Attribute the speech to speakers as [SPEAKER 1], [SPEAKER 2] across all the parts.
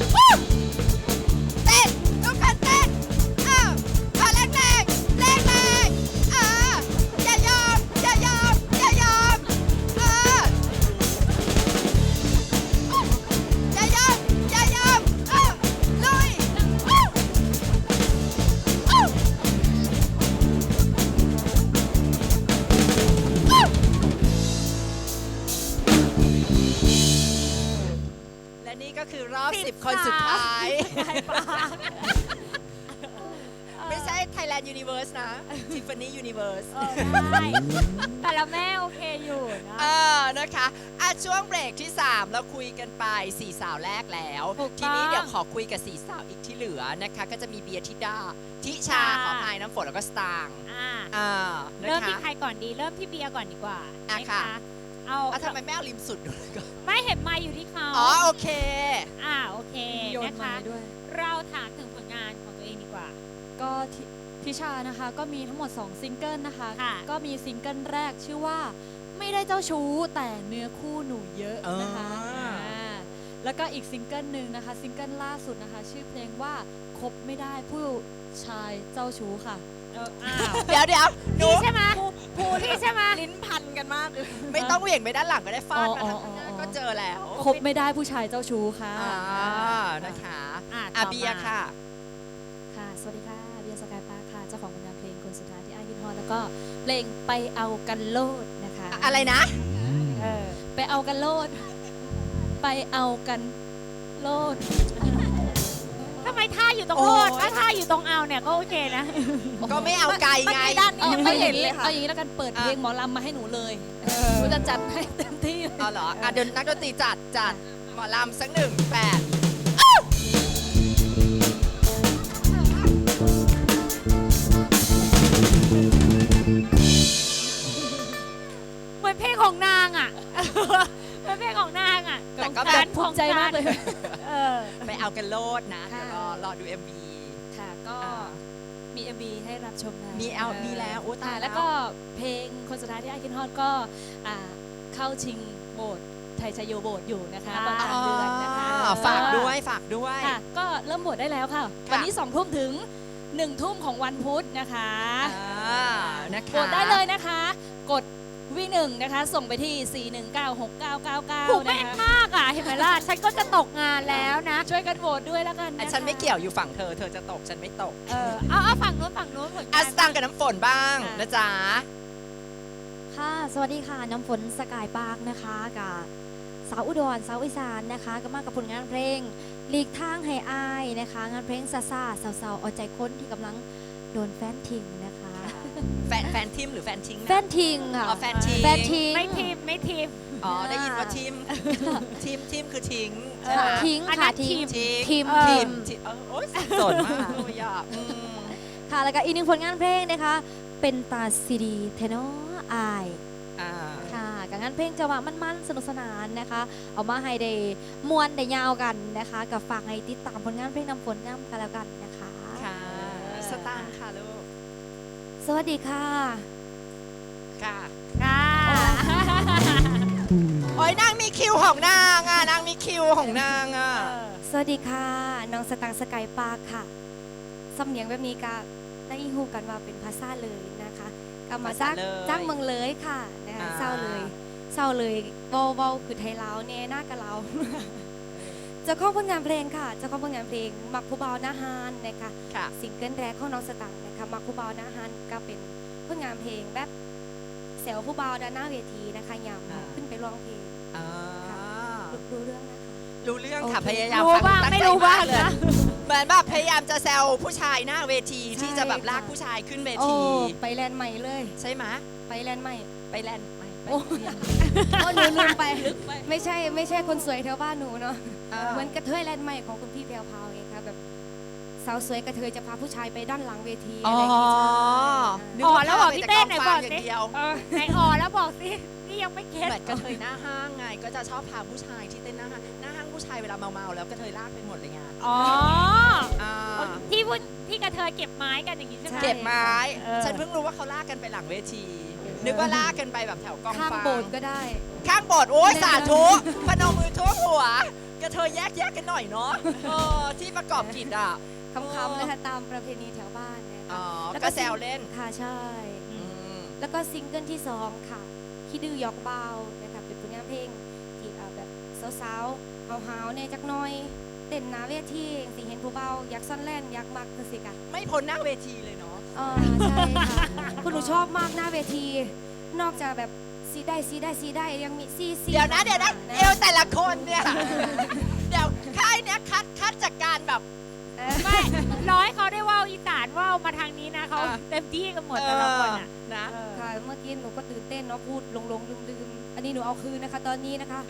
[SPEAKER 1] Woo! เคอยู่นะ
[SPEAKER 2] เออนะ
[SPEAKER 1] คะอะช่วงเบรกที่ 3 เราคุยกันไป 4 สาวแรกแล้ว
[SPEAKER 2] ถูก
[SPEAKER 1] ทีนี้
[SPEAKER 2] ต้อง
[SPEAKER 1] เดี๋ยวขอคุยกับ 4 สาวอีกที่เหลือนะคะ ก็จะมีเบียร์ทิดาทิชา
[SPEAKER 2] ค่ะ
[SPEAKER 1] ขอพายน้ำฝนแล้วก็สตางค์
[SPEAKER 2] อ่า
[SPEAKER 1] อ่านะ
[SPEAKER 2] เริ่ม
[SPEAKER 1] คะ
[SPEAKER 2] ที่ใครก่อนดีเริ่มที่เบียร์ก่อนดีกว่า
[SPEAKER 1] อะ
[SPEAKER 2] น
[SPEAKER 1] ค่ะ
[SPEAKER 2] เอา
[SPEAKER 1] อะทำไมไม่เอาริมสุดดูเลยก่อน
[SPEAKER 2] ไม่เห็นไมาอยู่ที่เขา
[SPEAKER 1] อ๋อโอเค
[SPEAKER 2] อ่าโอเค
[SPEAKER 3] โยน
[SPEAKER 2] นะ
[SPEAKER 3] ไม้
[SPEAKER 2] คะ
[SPEAKER 3] ด้วย
[SPEAKER 2] เราถามถึงผลงานของตัวเองดีกว่า
[SPEAKER 3] ก็ทิ ทิชานะคะก็มีทั้งหมด 2 ซิงเกิลนะคะ
[SPEAKER 2] ค่ะ
[SPEAKER 3] ก็มีซิงเกิลแรกชื่อว่าไม่ได้เจ้าชู้แต่เนื้อคู่หนูเยอะนะคะ
[SPEAKER 1] อ่า
[SPEAKER 3] อ่าแล้วก็อีกซิงเกิลหนึ่งนะคะซิงเกิลล่าสุดนะคะ ชื่อเพลงว่าคบไม่ได้ผู้ชายเจ้าชู้ค่ะ
[SPEAKER 2] เอออ้าว
[SPEAKER 1] เดี๋ยวเดี๋ยวหนู
[SPEAKER 2] พี่ใช่ไหมภูพี่ใช่ไหม
[SPEAKER 1] ลิ้นพันกันมากเลยไม่ต้องเหวี่ยงไปด้านหลังก็ได้ฟาดมา
[SPEAKER 3] อ๋อ
[SPEAKER 1] ทางข้างหน้า
[SPEAKER 3] อ๋ออ๋อ
[SPEAKER 1] ก็เจอแล้ว
[SPEAKER 3] คบไม่ได้ผู้ชายเจ้าชู้ค่ะ
[SPEAKER 1] อ่านะคะ
[SPEAKER 2] อะ
[SPEAKER 1] อา
[SPEAKER 2] ต่
[SPEAKER 1] เบียร์
[SPEAKER 2] มา
[SPEAKER 1] ค่ะ
[SPEAKER 3] ค่ะ ก็เพลงไปเอากันโลดนะคะ
[SPEAKER 1] อะไรนะ
[SPEAKER 2] เออ
[SPEAKER 3] ไปเอากันโลด ไปเอากันโลด
[SPEAKER 2] ทำไมท่าอยู่ตรง
[SPEAKER 1] โอ้
[SPEAKER 2] โล
[SPEAKER 1] ย
[SPEAKER 2] ดถ้าท่าอยู่ตรงเอาเนี่ยก็โอเคนะ
[SPEAKER 1] ก็ไม่เอาไกลไง
[SPEAKER 3] เอา
[SPEAKER 1] ยัง
[SPEAKER 3] เอา
[SPEAKER 1] ไม่
[SPEAKER 3] อ
[SPEAKER 1] เห็
[SPEAKER 3] ย่านง
[SPEAKER 1] เล
[SPEAKER 3] นี้
[SPEAKER 1] ยค่ะ
[SPEAKER 3] เอาอย่างนี้แล้วกันเปิดเพลงหมอลำมาให้หนูเลยหนูจะจัดให้เต็มที่เลย
[SPEAKER 1] เอาเหรออะเดี๋ยวนักดนตรีจัดจัดหมอลำสักหนึ่งแปด
[SPEAKER 2] เหมือนเพลงของนางอะเหมือนเพลงของนางอะ
[SPEAKER 1] แต่ก็
[SPEAKER 2] ข
[SPEAKER 1] แบ
[SPEAKER 2] อบง
[SPEAKER 3] ภูมิใจมากเลย
[SPEAKER 2] เออ
[SPEAKER 1] ไปเอากันโลดนะ
[SPEAKER 3] ค่ะ
[SPEAKER 1] เดี๋ยวรอรอดู MV
[SPEAKER 3] ค่ะก็
[SPEAKER 1] อ่า
[SPEAKER 3] มี MV ให้รับชมแล้ว
[SPEAKER 1] มีเอามีแล้วโอ้ตาย
[SPEAKER 3] อ่า
[SPEAKER 1] แล้ว
[SPEAKER 3] แล้วก็เพลงคนสุดท้ายที่ไอคิดฮอดก็อ่าเข้าชิงโบสถ์ไทยชโยโบสถ์อยู่นะคะ
[SPEAKER 2] ค่ะ
[SPEAKER 3] ตอนกลางเดือนนะคะ
[SPEAKER 1] อ๋อฝากด้วยฝากด้วย
[SPEAKER 3] ค่ะ ก็เริ่มโบสถ์ได้แล้วค่ะ
[SPEAKER 1] ค่ะ
[SPEAKER 3] วันนี้2ทุ่มถึง1ทุ่มของวันพุธนะคะ
[SPEAKER 1] อ่านะคะ
[SPEAKER 3] โหวตได้เลยนะคะ กด วีหนึ่งนะคะ ส่งไปที่ 4196999
[SPEAKER 2] ผูก
[SPEAKER 3] นะ
[SPEAKER 2] แม่น
[SPEAKER 3] คะ
[SPEAKER 2] มากอะเห็นไหมล่ะฉันก็จะตกงานแล้วนะ
[SPEAKER 3] ช่วยกันโหวตด้วยแล้วกัน
[SPEAKER 1] อะ
[SPEAKER 3] นะคะ
[SPEAKER 1] ฉันไม่เกี่ยวอยู่ฝั่งเธอ เธอจะตกฉันไม่ตก
[SPEAKER 2] เออเอาเอาฝั่งนู้นฝั่งนู้นผล
[SPEAKER 1] อะ
[SPEAKER 2] งาน
[SPEAKER 1] สตังค์กับน้ำฝนบ้างนะจ๊ะ
[SPEAKER 4] ค่ะ สวัสดีค่ะ น้ำฝนสกายปาร์คนะคะกับสาวอุดรสาวอีสานนะคะ ก็มากับผลงานเพลงหลีกทางให้อายนะคะ งานเพลงซาซาสาวๆเอาใจคนที่กำลังโดนแฟนทิ้งนะคะ
[SPEAKER 1] แฟนแฟนทิมหรือแฟนทิ้ง
[SPEAKER 4] แฟ
[SPEAKER 1] นะ
[SPEAKER 4] นทิ้งค่ะ
[SPEAKER 1] อ๋อแฟนทิ้ง
[SPEAKER 4] แฟนทิ้ง
[SPEAKER 2] ไม่ทีมไม่ทีม
[SPEAKER 1] อ๋อได้ยินว่าทิมทิมทิมคือทิ้งใช่ไหม
[SPEAKER 4] ทิ้ง
[SPEAKER 2] อันนั้
[SPEAKER 4] ค่ะ
[SPEAKER 2] น
[SPEAKER 4] ทิ้ง
[SPEAKER 2] ทีม
[SPEAKER 1] ทิ้ง
[SPEAKER 4] ทีม
[SPEAKER 1] ทิ
[SPEAKER 4] ที
[SPEAKER 1] ม
[SPEAKER 4] ม
[SPEAKER 1] ทิมเออโอ๊ยสับสนมากเลยอะอืม
[SPEAKER 4] ค่ะแล้วก็อีกหนึ่งผลงานเพลงนะคะ เป็นตาซีดีเทนออาย
[SPEAKER 1] อ่า
[SPEAKER 4] ค่ะกับงานเพลงจังหวะมันๆสนุกสนานนะคะ เอามาให้ได้มวนได้ยาวกันนะคะ กับฝากให้ติดตามผลงานเพลงนำฝนน้ำกันแล้วกันนะคะ
[SPEAKER 1] ค่ะสตางค์ค่ะลูก
[SPEAKER 4] สวัสดีค่ะ
[SPEAKER 1] ค่ะ
[SPEAKER 2] ค่ะ
[SPEAKER 1] โอ้ยนางมีคิวของนางอะนางมีคิวของนางอะ
[SPEAKER 4] สวัสดีค่ะ น้องสตังค์สกายปาร์คค่ะสำเนียงแบบนี้ก็ได้ฮู้กันว่าเป็นภาษาเลยนะคะก็มาจาก
[SPEAKER 1] ภาษาเลย
[SPEAKER 4] จากเมืองเลยค่ะนะคะ
[SPEAKER 1] อ่า
[SPEAKER 4] เศร้าเลยเศร้าเลยเบาเบาคือไทยลาวเนี่ยหน้ากับเรา เจ้าของผลงานเพลงค่ะเจ้าของผลงานเพลงมักผู้เบาหน้าฮานนะคะ
[SPEAKER 1] ค่ะ
[SPEAKER 4] ซิงเกิลแรกของน้องสตังค์นะคะมักผู้เบาหน้าฮานก็เป็นผลงานเพลงแบบเซลผู้เบาด้านหน้าเวทีนะคะยาม
[SPEAKER 1] อ่า
[SPEAKER 4] ขึ้นไปร้องเพลง
[SPEAKER 1] อ่า
[SPEAKER 4] รู้เรื่องนะคะ
[SPEAKER 1] รู้เรื่องค่ะ
[SPEAKER 4] โอเค
[SPEAKER 1] พยายาม
[SPEAKER 2] รู้
[SPEAKER 1] ฟัง
[SPEAKER 2] บ้าง
[SPEAKER 1] ตั้
[SPEAKER 2] ไม่
[SPEAKER 1] ใจ
[SPEAKER 2] รู้บ้าง
[SPEAKER 1] กเลย
[SPEAKER 2] นะ
[SPEAKER 1] เหมือนแบบพยายามจะแซวผู้ชายหน้าเวที
[SPEAKER 4] ใช่
[SPEAKER 1] ที่จะแบบ
[SPEAKER 4] ค่ะ
[SPEAKER 1] ลากผู้ชายขึ้นเว
[SPEAKER 4] โอ้
[SPEAKER 1] ที
[SPEAKER 4] ไปแลนด์ใหม่เลย
[SPEAKER 1] ใช่ไหม
[SPEAKER 4] ไปแลนด์ใหม่
[SPEAKER 1] ไปแลนด์ไม่ไป
[SPEAKER 4] โอ้โอ้หนูลืมไป ไม่ใช่ไม่ใช่คนสวยแถวบ้านหนูเนาะ
[SPEAKER 1] อ่า
[SPEAKER 4] เหมือนกระเทยแลนด์ใหม่ของคุณพี่แพรวพราวไงคะแบบสาวสวยกระเทยจะพาผู้ชายไปด้านหลังเวที
[SPEAKER 1] อ๋
[SPEAKER 4] อะ
[SPEAKER 1] อ
[SPEAKER 4] ไรอย่างงี้ใช่
[SPEAKER 1] นึก
[SPEAKER 2] อ๋อ
[SPEAKER 1] ว่า
[SPEAKER 2] แล้วบอก
[SPEAKER 1] พาไป
[SPEAKER 2] พี่
[SPEAKER 1] แต่
[SPEAKER 2] เต้
[SPEAKER 1] กอง
[SPEAKER 2] ไหน
[SPEAKER 1] ฟาง
[SPEAKER 2] บอก
[SPEAKER 1] อย่าง
[SPEAKER 2] สิ
[SPEAKER 1] เดียว
[SPEAKER 2] เออไหนอ๋อแล้วบอกสินี่ยังไม่เก็ต
[SPEAKER 1] เหมือนกระเทยหน้าห้างไง ก็จะชอบพาผู้ชายที่เต้นหน้าห้างหน้าห้างผู้ชายเวลาเมาๆแล้วกระเทยลากไปหมดเลยไง
[SPEAKER 2] อ๋อ
[SPEAKER 1] อ่า
[SPEAKER 2] ที่พูดที่กระเทยเก็บไม้กันอย่างนี้ใช่ไหม
[SPEAKER 1] เก็บไม้
[SPEAKER 2] เออ
[SPEAKER 1] ฉันเพิ่งรู้ว่าเขาลากกันไปหลังเวที นึกว่าลากกันไปแบบแถวกอง
[SPEAKER 4] ข้าง
[SPEAKER 1] ฟาง
[SPEAKER 4] โบสถ์ก็ได้
[SPEAKER 1] ข้างโบสถ์โอ้ยสาธุพนมมือทั่วมหัวกระเทยแยกแยกกันหน่อยเนาะเออที่ประกอบกิจอะ
[SPEAKER 4] คำๆนะคะตามประเพณีแถวบ้านเนี่ย
[SPEAKER 1] อ๋อ
[SPEAKER 4] ค่ะแล้ว
[SPEAKER 1] ก็แซวเล่น
[SPEAKER 4] ค่ะใช่
[SPEAKER 1] อืม
[SPEAKER 4] แล้วก็ซิงเกิลที่สองค่ะคิดดื้อยอกเบานะคะเป็นผลงานเพลงที่เอาแบบสาวๆหาวๆเนี่ยจักหน้อย เต้นหนาเวทีสิเห็นผู้เบาอยากซ่อนแล่นอยากมักคือสิกะ
[SPEAKER 1] ไม่พ้นหน้าเวทีเลย เนาะ
[SPEAKER 4] อ๋อใช่ค่ะคุณหนูชอบมากหน้าเวที นอกจากแบบซีได้ซีได้ซีได้ยังมีซีซี
[SPEAKER 1] เดี๋ยวนะเดี๋ยวนะเอวแต่ละคนเนี่ยเดี๋ยวค่ายเนี้ยคัดคัดจากการแบบ
[SPEAKER 4] เออ
[SPEAKER 2] ไม่ร้อยเขาได้ว่าวอีสานว่าวมาทางนี้นะเขา
[SPEAKER 1] อะ
[SPEAKER 2] เต็มที่กันหมดแต่ละคนอะ
[SPEAKER 1] เออนะ
[SPEAKER 2] เออ
[SPEAKER 4] ค่ะเมื่อกี้หนูก็ตื่นเต้นเนาะพูดลงลงลืมลืมๆ อันนี้หนูเอาคืนนะคะ ตอนนี้นะคะ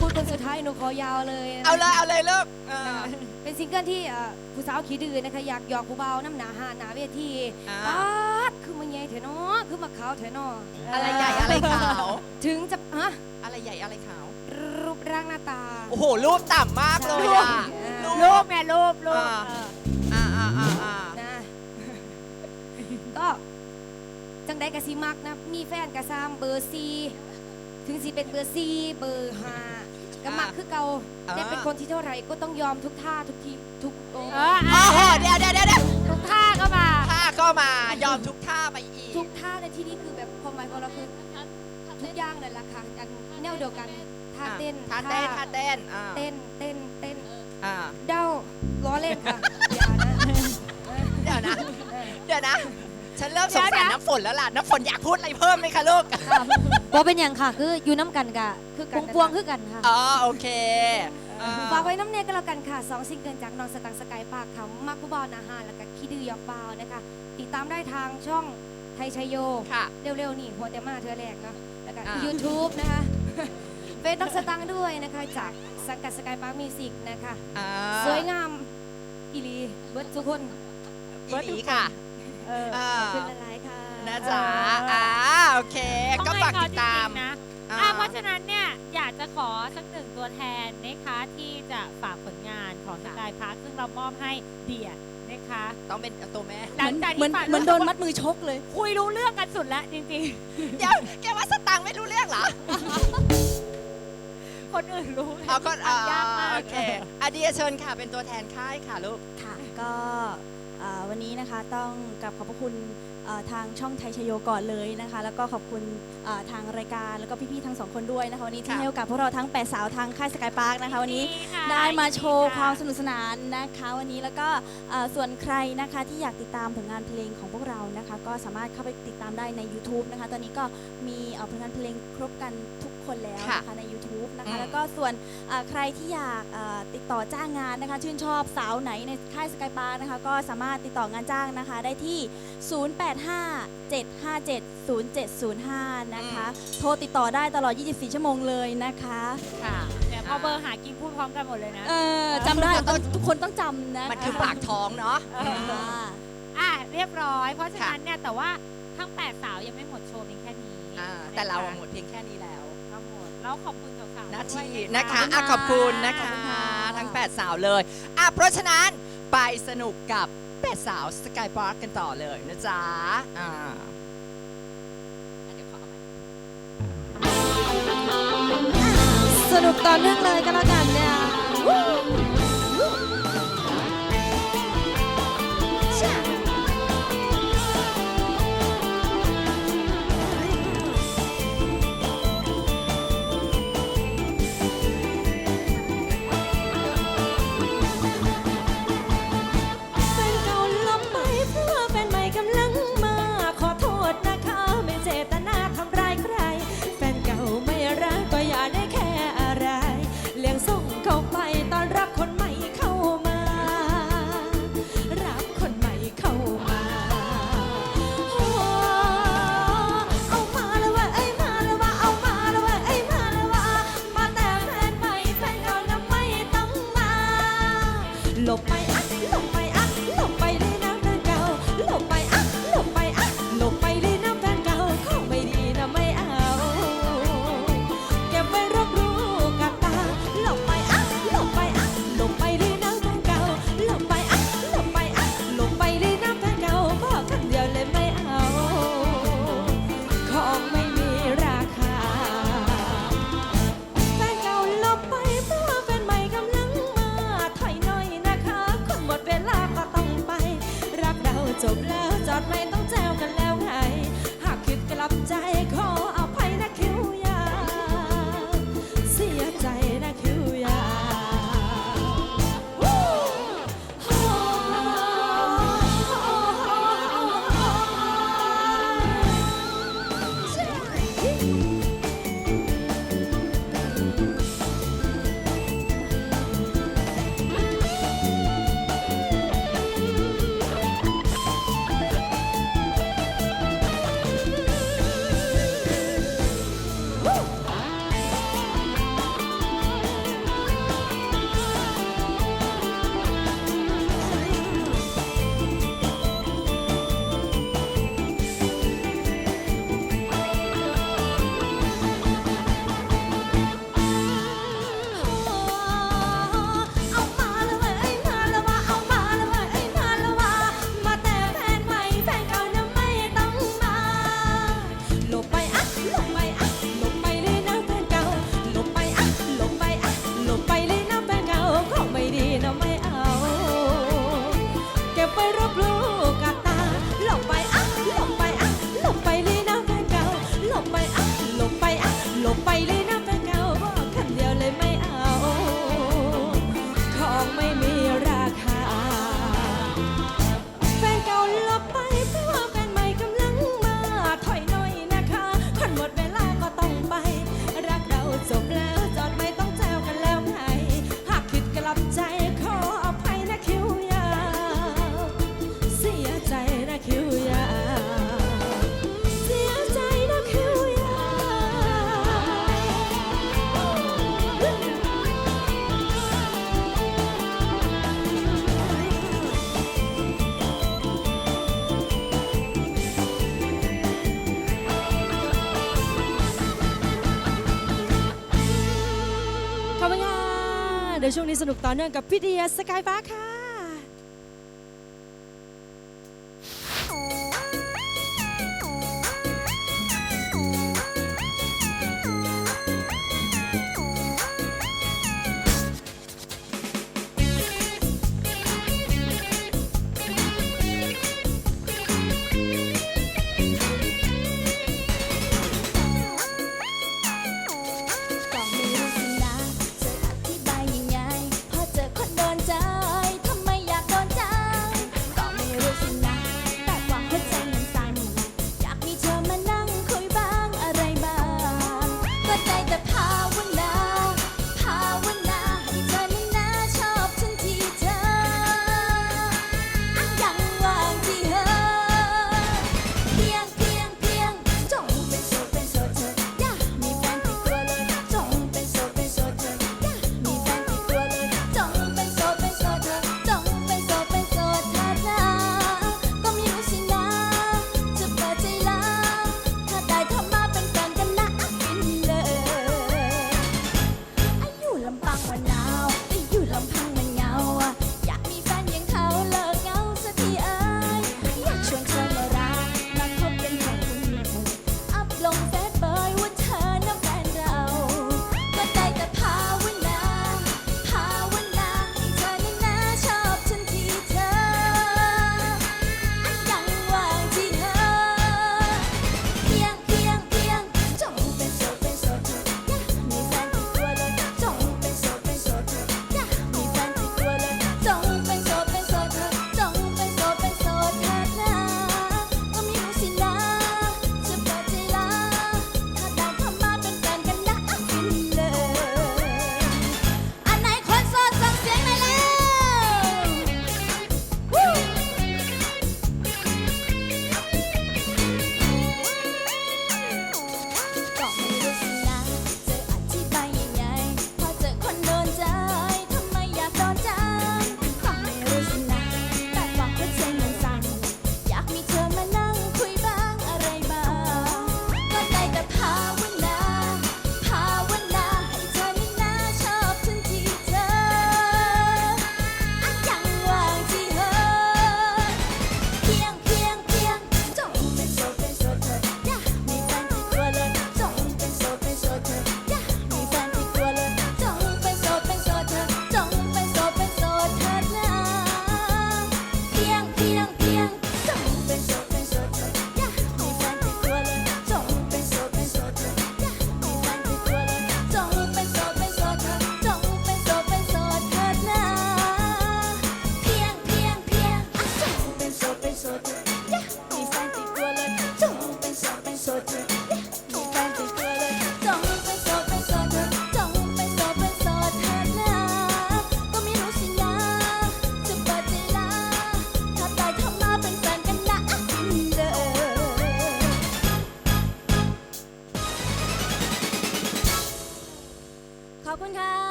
[SPEAKER 4] พูดคนสุดท้ายหนูขอยาวเลยนะคะ
[SPEAKER 1] เอาเลยเอาเลยลูกเออ
[SPEAKER 4] เป็นซิงเกิลที่เอ่อผู้สาวขี้ดื้อนะคะอยากหยอกผู้เบาน้ำหนาหาหนาเวที
[SPEAKER 1] อ่า
[SPEAKER 4] ปาดคือมันใหญ่เถอะเนาะคือมาขาวเถอะเนาะ
[SPEAKER 1] อะไรใหญ่อะไรขาว
[SPEAKER 4] ถึงจะฮะ
[SPEAKER 1] อะไรใหญ่อะไรขาว
[SPEAKER 4] รูปร่างหน้าตา
[SPEAKER 1] โอ้โหรูปต่ำมากเลยอะ
[SPEAKER 4] รูป
[SPEAKER 2] รูปไงรูปรูป
[SPEAKER 1] อ่า
[SPEAKER 2] เออ
[SPEAKER 4] จังได้กะสิมักนะ มีแฟนกะซามเบอร์ซีถึงสิเป็นเบอร์ซีเบอร์ห้าก็มักคือเก่าได้เป็นคนที่เท่าไหร่ก็ต้องยอมทุกท่าทุกทีทุกโอ้
[SPEAKER 2] เออ
[SPEAKER 1] โอ้
[SPEAKER 2] อะ
[SPEAKER 1] โหเดี๋ยวเดี๋ยวเดี๋ยวเดี๋ยว
[SPEAKER 2] ทุกท่าก็มา
[SPEAKER 1] ท่าก็มายอมทุกท่าไปอีก
[SPEAKER 4] ทุกท่าในที่นี้คือแบบความหมายของเราคือทุกอย่างนั่นแหละค่ะอันแนวเดียวกันท่าเต้น
[SPEAKER 1] ท่าเต้นท่าเต้นอ่า
[SPEAKER 4] เต้นเต้นเต้น
[SPEAKER 1] อ่า
[SPEAKER 4] เด้าล้อเล่นค่ะอย่านะ
[SPEAKER 1] เดี๋ยวนะ
[SPEAKER 4] เออ
[SPEAKER 1] เดี๋ยวนะ ฉันเริ่มสงสารน้ำฝนแล้วล่ะ น้ำฝนอยากพูดอะไรเพิ่มไหมคะลูก
[SPEAKER 4] บ่เป็นอย่างค่ะ คืออยู่น้ำกันกะคือกันปวงๆคือกันค่ะ
[SPEAKER 1] อ๋อโอเคอ่
[SPEAKER 4] ฝากไว้น้ำเนยก็แล้วกันค่ะสองซิงเกิลจากน้องสตังค์สกายปากค่ะมักผู้บอลอาหารแล้วก็คิดดื้อยอกบาวนะคะ ติดตามได้ทางช่องไทยชัยโย
[SPEAKER 1] ค่ะ
[SPEAKER 4] เร็วๆนี่หัวแต่มาเธอแรกเนาะแล้วก็
[SPEAKER 1] อ่า
[SPEAKER 4] YouTube นะคะเป็นน้องสตังค์ด้วยนะคะจากสังกัดสกายปาร์คมิวสิกนะคะ
[SPEAKER 1] อ่า
[SPEAKER 4] สวยงามอีหลีเบิร์ดทุกคน
[SPEAKER 1] อีหลีค่ะ
[SPEAKER 2] เออ
[SPEAKER 1] อ่า
[SPEAKER 4] ขอบคุณหลายๆค่ะ
[SPEAKER 1] นะจ๊ะ
[SPEAKER 2] เอออ่
[SPEAKER 1] อ่าโอเค
[SPEAKER 2] ต้อง
[SPEAKER 1] ก็
[SPEAKER 2] ให้
[SPEAKER 1] ฝาก
[SPEAKER 2] เข
[SPEAKER 1] ติดตาม
[SPEAKER 2] จริงๆนะ
[SPEAKER 1] อ่า
[SPEAKER 2] อะเพราะฉะนั้นเนี่ยอยากจะขอสักหนึ่งตัวแทนนะคะที่จะฝากผลงานของสกายพาร์คซึ่งเรามอบให้เดียนะคะ
[SPEAKER 1] ต้องเป็นตัวแม่
[SPEAKER 2] หลังจาก
[SPEAKER 5] เหมือ
[SPEAKER 2] ที่
[SPEAKER 5] น
[SPEAKER 2] ฝาก
[SPEAKER 5] เหมือนโดนมัดมือชกเลย
[SPEAKER 2] คุยรู้เรื่องกันสุดแล้วจริง
[SPEAKER 1] เดี๋ยวแกว่าสตังค์ไม่รู้เรื่องเหรอ
[SPEAKER 2] ๆคนอื่นรู้
[SPEAKER 1] เอาก็อ่ายา
[SPEAKER 2] กมาก
[SPEAKER 1] โอเคอาเดียเชิญค่ะเป็นตัวแทนค่ายค่ะลูก
[SPEAKER 6] ค่ะก็เอ่อ วันนี้นะคะต้องกลับขอบพระคุณเอ่อทางช่องไทยชโยก่อนเลยนะคะ แล้วก็ขอบคุณเอ่อทางรายการแล้วก็พี่ๆทั้งสองคนด้วยนะคะวันนี้ที่
[SPEAKER 1] ค่ะ
[SPEAKER 6] ให้โอกาสพวกเราทั้งแปดสาวทางค่ายสกายพาร์คนะคะ วันนี้
[SPEAKER 2] ค่ะ
[SPEAKER 6] ได้มาโชว์
[SPEAKER 2] ยิน
[SPEAKER 6] ความะสนุกสนานนะคะ วันนี้แล้วก็เอ่อส่วนใครนะคะที่อยากติดตามผลงานเพลงของพวกเรานะคะ ก็สามารถเข้าไปติดตามได้ใน YouTube นะคะ ตอนนี้ก็มีเอ่อผลงานเพลงครบกันทุกคนแล้ว
[SPEAKER 1] ค่ะ
[SPEAKER 6] นะคะใน YouTube นะ
[SPEAKER 1] อื
[SPEAKER 6] คะ
[SPEAKER 1] ม
[SPEAKER 6] แล้วก็ส่วนเอ่อใครที่อยากเอ่อติดต่อจ้างงานนะคะ ชื่นชอบสาวไหนในค่ายสกายปาร์นะคะ ก็สามารถติดต่องานจ้างนะคะ ได้ที่ 0857570705 นะคะ โทรติดต่อได้ตลอด 24 ชั่วโมงเลยนะคะ
[SPEAKER 2] ค่ะเนี่ยพอเบอร์หากินพูดพร้อมกันหมดเลยนะ
[SPEAKER 6] เออจำได้ต้องทุกคนต้องจำนะ
[SPEAKER 1] มันคือปากท้องเนาะ
[SPEAKER 2] เออ
[SPEAKER 6] ค่ะ
[SPEAKER 2] อะเรียบร้อย เพราะฉะนั้นเนี่ยแต่ว่าทั้งแปดสาวยังไม่หมดโชว์เพียงแค่นี้
[SPEAKER 1] อ่าแต่เราอะหมดเพียงแค่นี้แล้ว
[SPEAKER 2] เราหมด แล้วขอบคุณสาวๆ
[SPEAKER 1] หน้า
[SPEAKER 2] ด้วย
[SPEAKER 1] ที่
[SPEAKER 2] นะ
[SPEAKER 1] นะคะคะอะขอบคุณนะ
[SPEAKER 6] ขอบ
[SPEAKER 1] คะ
[SPEAKER 6] คุณค่ะ
[SPEAKER 1] ทั้ง 8 สาวเลยอะเพราะฉะนั้นไปสนุกกับ 8 สาวสกายพาร์คกันต่อเลยนะจ๊ะอ่าเดี๋ยวขอเอาใหม่
[SPEAKER 4] สนุกต่อเนื่องเลยก็แล้วกัน
[SPEAKER 7] ช่วงนี้สนุกต่อเนื่องกับพี
[SPEAKER 8] วิทยาสกายฟ้าค่ะ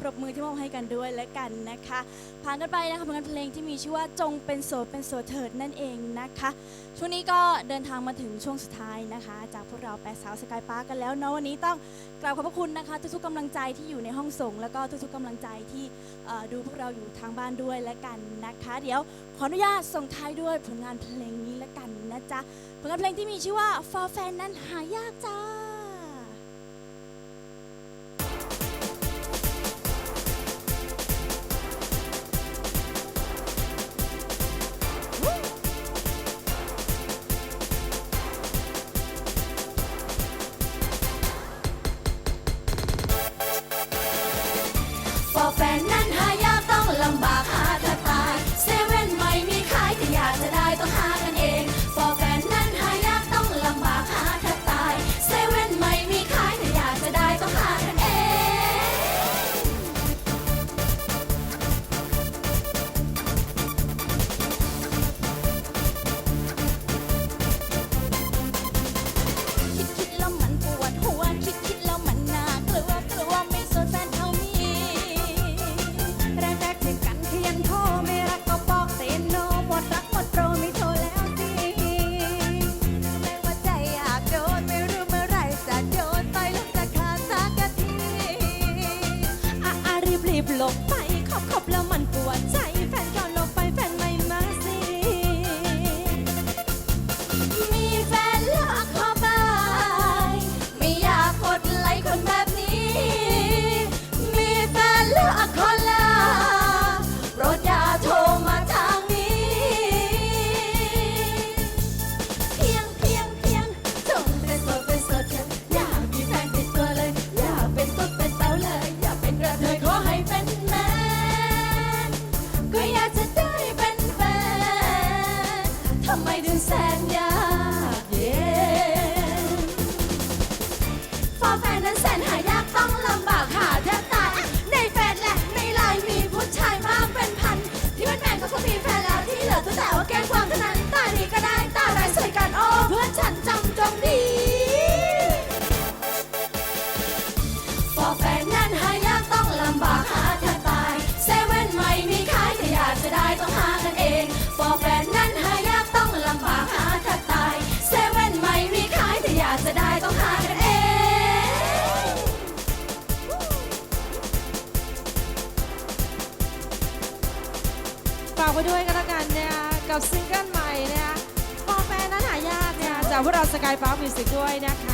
[SPEAKER 8] ปรบมือที่มอบให้กันด้วยและกันนะคะ ผ่านกันไปนะคะผลงานเพลงที่มีชื่อว่าจงเป็นโสดเป็นโสดเถิดนั่นเองนะคะ ช่วงนี้ก็เดินทางมาถึงช่วงสุดท้ายนะคะ จากพวกเราแปดสาวสกายพาร์กันแล้วเนาะวันนี้ต้องกราบขอบพระคุณนะคะทุกๆกำลังใจที่อยู่ในห้องส่ง แล้วก็ทุกๆกำลังใจที่ดูพวกเราอยู่ทางบ้านด้วยและกันนะคะ เดี๋ยวขออนุญาตส่งท้ายด้วยผลงานเพลงนี้และกันนะจ๊ะผลงานเพลงที่มีชื่อว่า For Fan นั้นหายากจ้า
[SPEAKER 9] ฟอแฟนนั้นแส
[SPEAKER 8] นหายากต้องลำบากหาแทบตาย ในเฟซและในไลน์มีผู้ชายมากเป็นพัน ที่เป็นแมนก็เขามีแฟนแล้วที่เหลือตัวแต่ว่าแกล้งความเท่านั้นตาดีก็ได้ตาร้ายใส่กันโอ้เพื่อนฉันจำจงดีฟอแฟนนั้นหายากต้องลำบากหาแทบตายเซเว่นไม่มีขายแต่อยากจะได้ต้องหากันเองฟอแฟน
[SPEAKER 3] ไว้ด้วยกันละกันนะคะกับซิงเกิลใหม่นะคะพอแฟนนั้นหายากนะคะจากพวกเราสกายฟ้ามิวสิกด้วยนะคะ